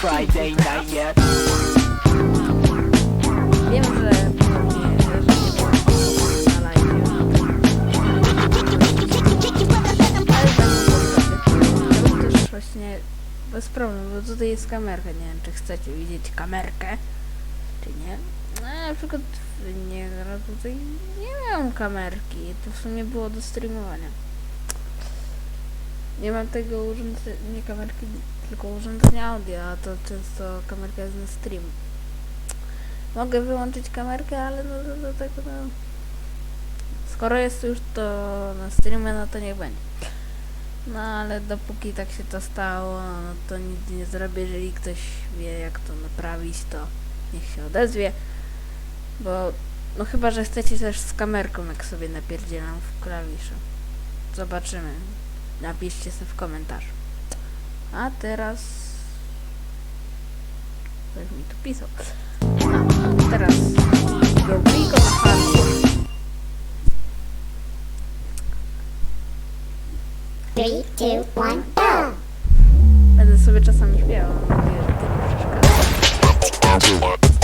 Friday night yet. Wiem, że bez problemu, bo tutaj jest kamerka. Nie wiem, czy chcecie widzieć kamerkę, czy nie. No, na przykład nie, teraz tutaj nie miałem kamerki. To w sumie było do streamowania. Nie mam tego urządzenia, kamerki, tylko urządzenia audio, a to często kamerka jest na stream. Mogę wyłączyć kamerkę, ale no do, do tego no... Skoro jest już to na streamie, no to niech będzie. No ale dopóki tak się to stało, no to nic nie zrobię. Jeżeli ktoś wie jak to naprawić, to niech się odezwie. Bo no chyba, że chcecie też z kamerką, jak sobie napierdzielam w klawiszu. Zobaczymy. Napiszcie sobie w komentarzu. A teraz... Ktoś mi tu pisał. A, teraz Rodrigo na hardcore. Three, two, one, go! Będę sobie czasami śpiewał, mam nadzieję, że to nie przeszkadza.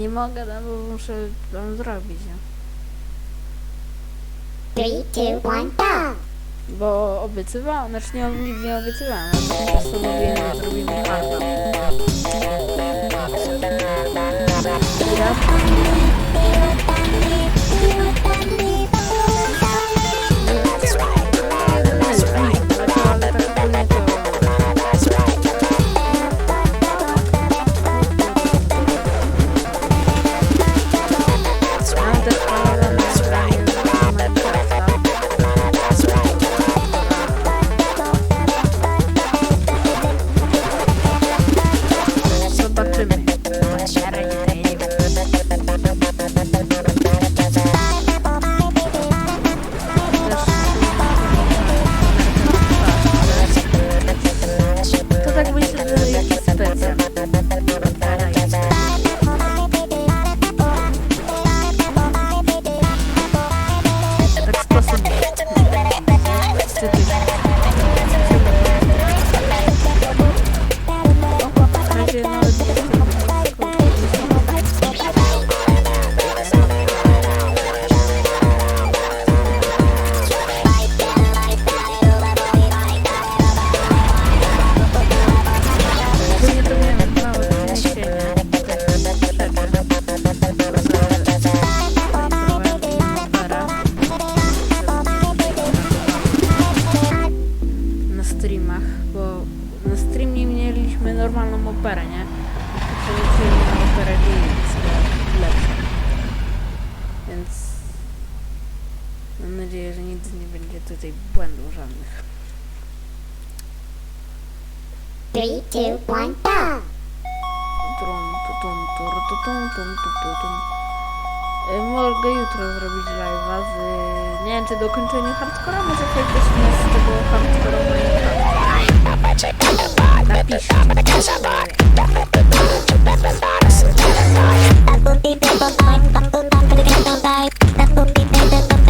Nie mogę, no bo muszę wam zrobić, no. Three, two, one, go! Bo obiecywałam, znaczy nie, nie, nie obiecywałam, ale postanowiłem, że zrobimy. Ja nadzieję, że nigdy nie będzie tutaj błędów żadnych. 3, 2, 1, go! Mogę jutro zrobić live'a z... Nie wiem, czy dokończenie hardcora, może jakbyś miał z tego hardcora Minecraft. Napisz. Bumble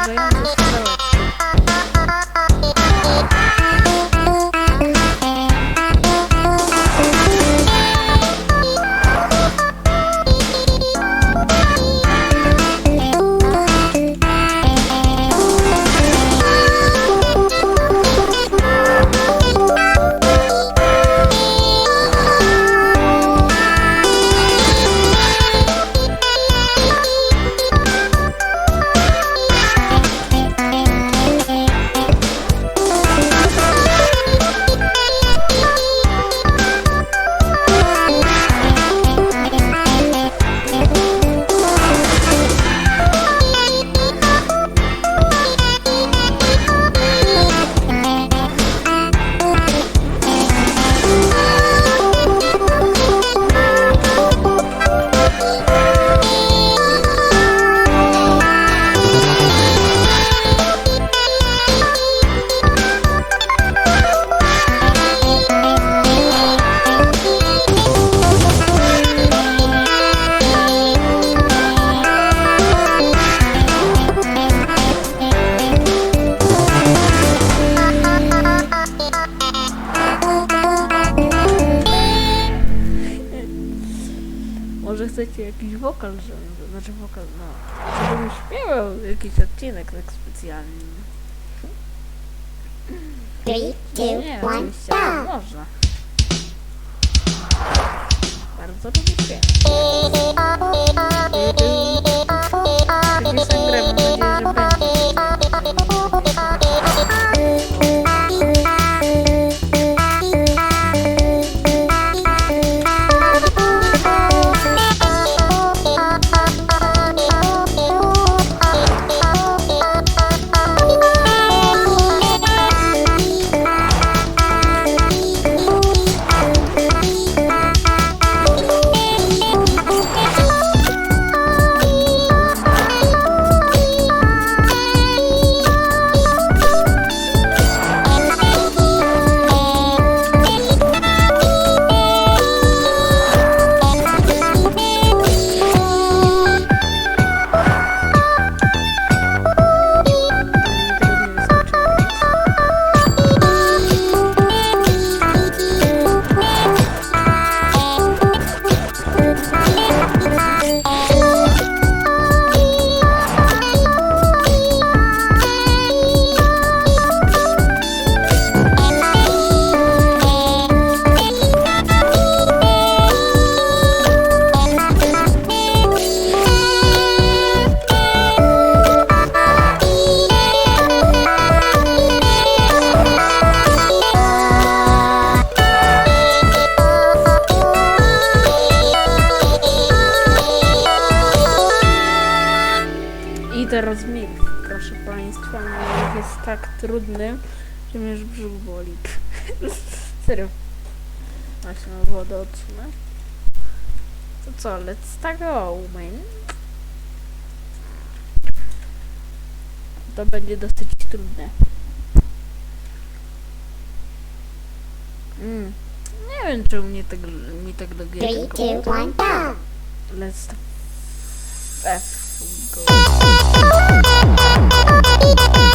I don't. specjalnym. Three, two, one, go! można. Bardzo lubię. Tak trudny, że mnie już brzuch boli. Serio. Właśnie mam wodę odsunę. To co, let's start go, man. To będzie dosyć trudne. Mm. Nie wiem, czemu mnie tak, mi tak do gier. Let's F go.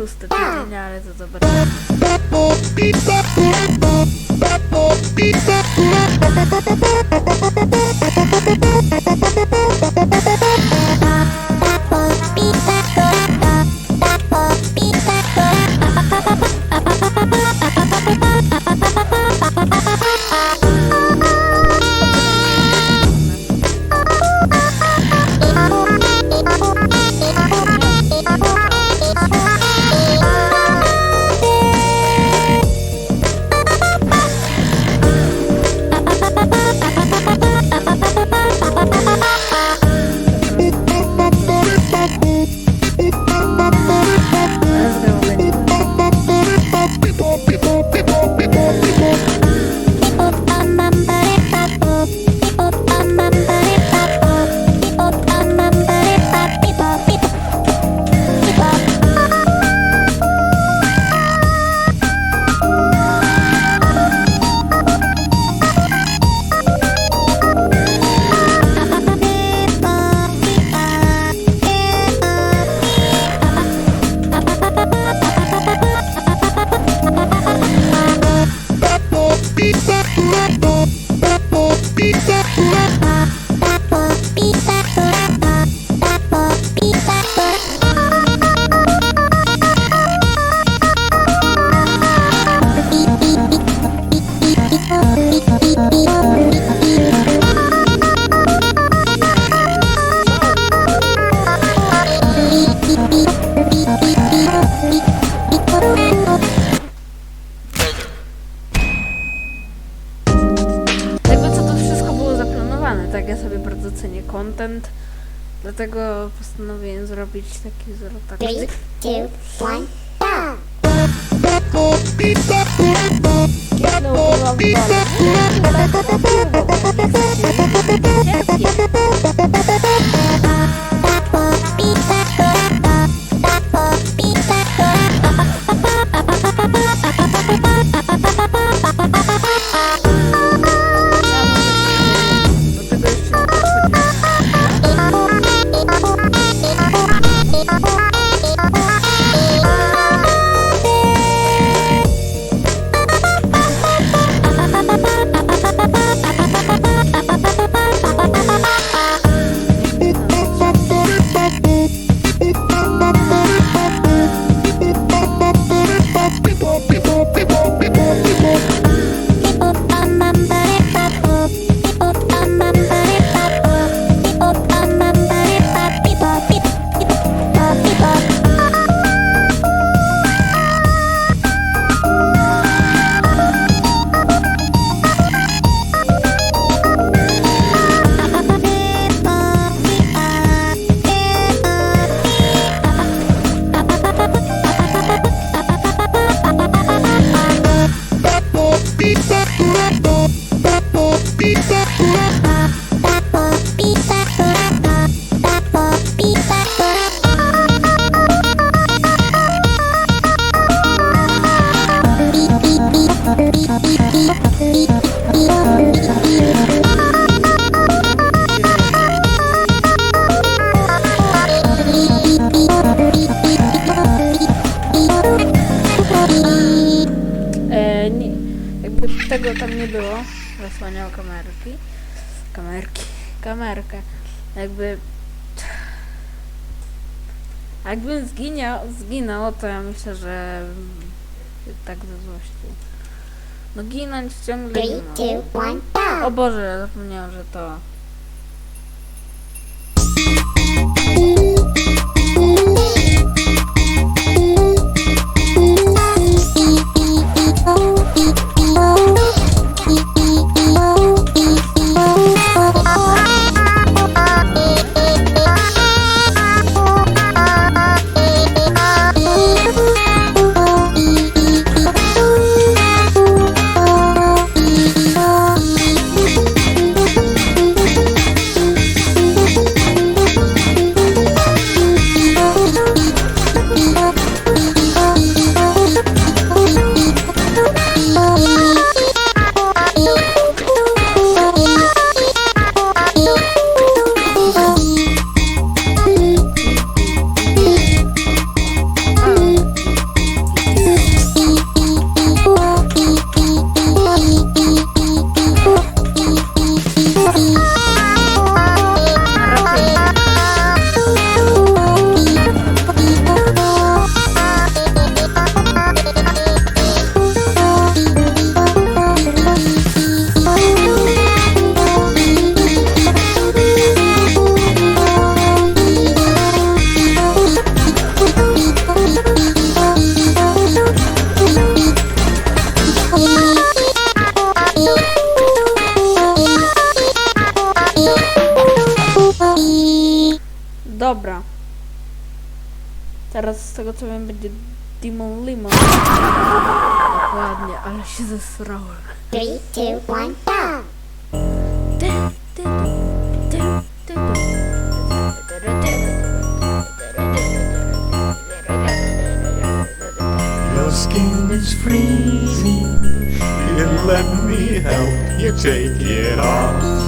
szósty tydzień, ale to zobaczymy. Content, dlatego postanowiłem zrobić taki wzór tak. Three, two, one, go. Zginął, to ja myślę, że tak ze złości. No ginąć ciągle Three, two, one, O. Boże, zapomniałam, że to... tego co wiem będzie Demon Limon. Dokładnie, ale się zesrałem. Three, two, one, go. Your skin is freezing. You let me help you take it off.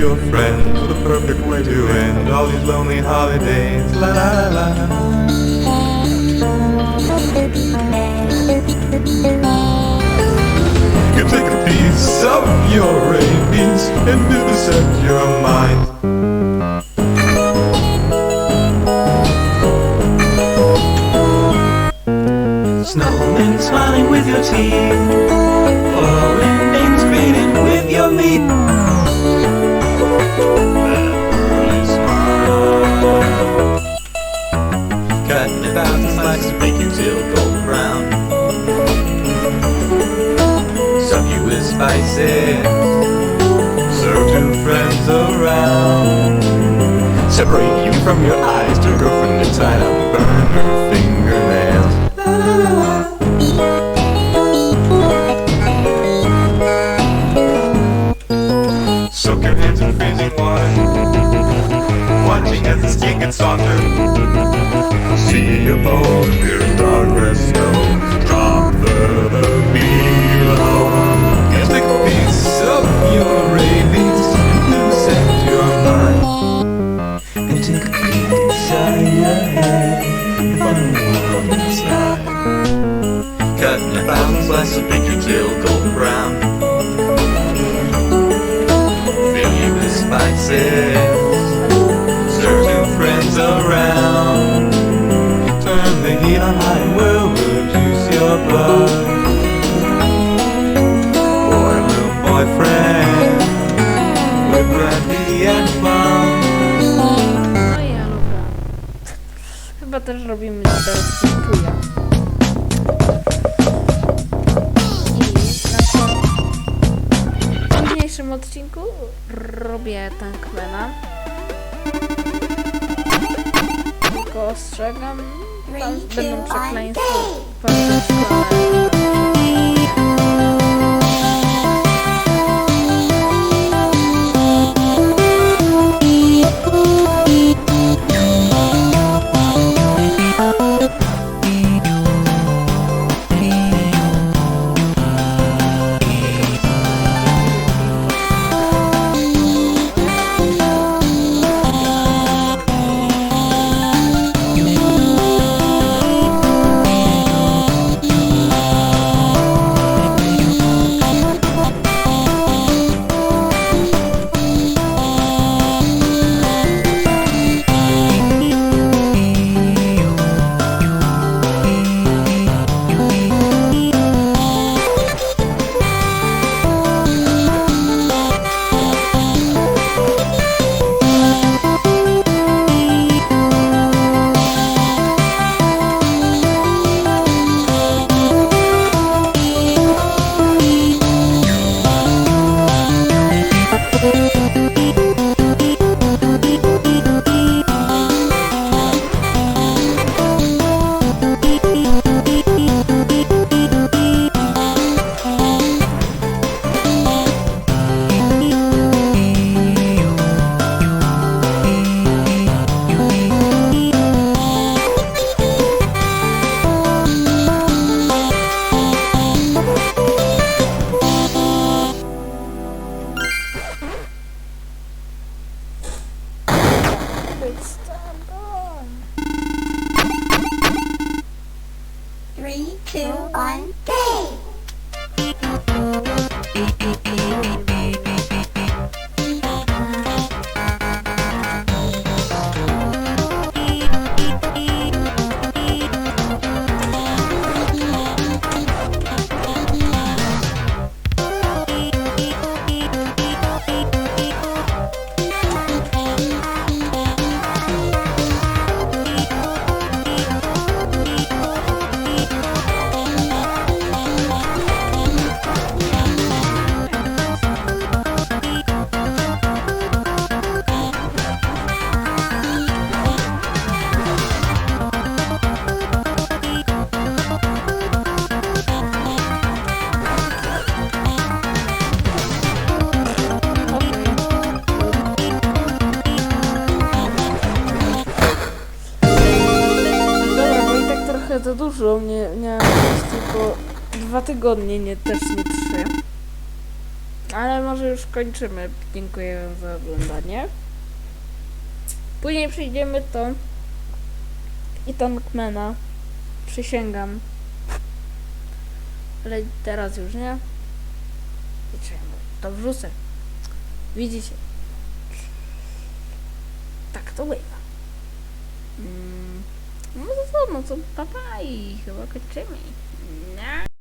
Your friends, the perfect way to end all these lonely holidays. La la la. You take a piece of your rabies and vivisect your mind. Snowmen smiling with your teeth, foreign names greeting with your meat. Cutting a thousand slices, make you till golden brown. Stuff you with spices, Serve two friends around. separate you from your eyes to girlfriend tied up, burn her fingernails. Soak your hands in freezing water. Watching as the skin gets softer. See a boat in darkness snow. Drop the below. Take a piece of your rabies set your mind. And take a peek inside your head find the world inside. Cutting a thousand slices of your tail golden brown. Fill you with spices. Też robimy teraz puja. I na późniejszym odcinku robię tankmana. Tylko ostrzegam, tam będą przekleństwa. Three, two, one, day. Miałem być tylko dwa tygodnie, nie też nie trzy. Ale może już kończymy. Dziękuję wam za oglądanie. Później przyjdziemy to i Tankmana. Przysięgam. Ale teraz już nie. I czemu? To wrzucę. Widzicie? Tak to bywa. Mm. No to co, no to papa i chyba kończymy.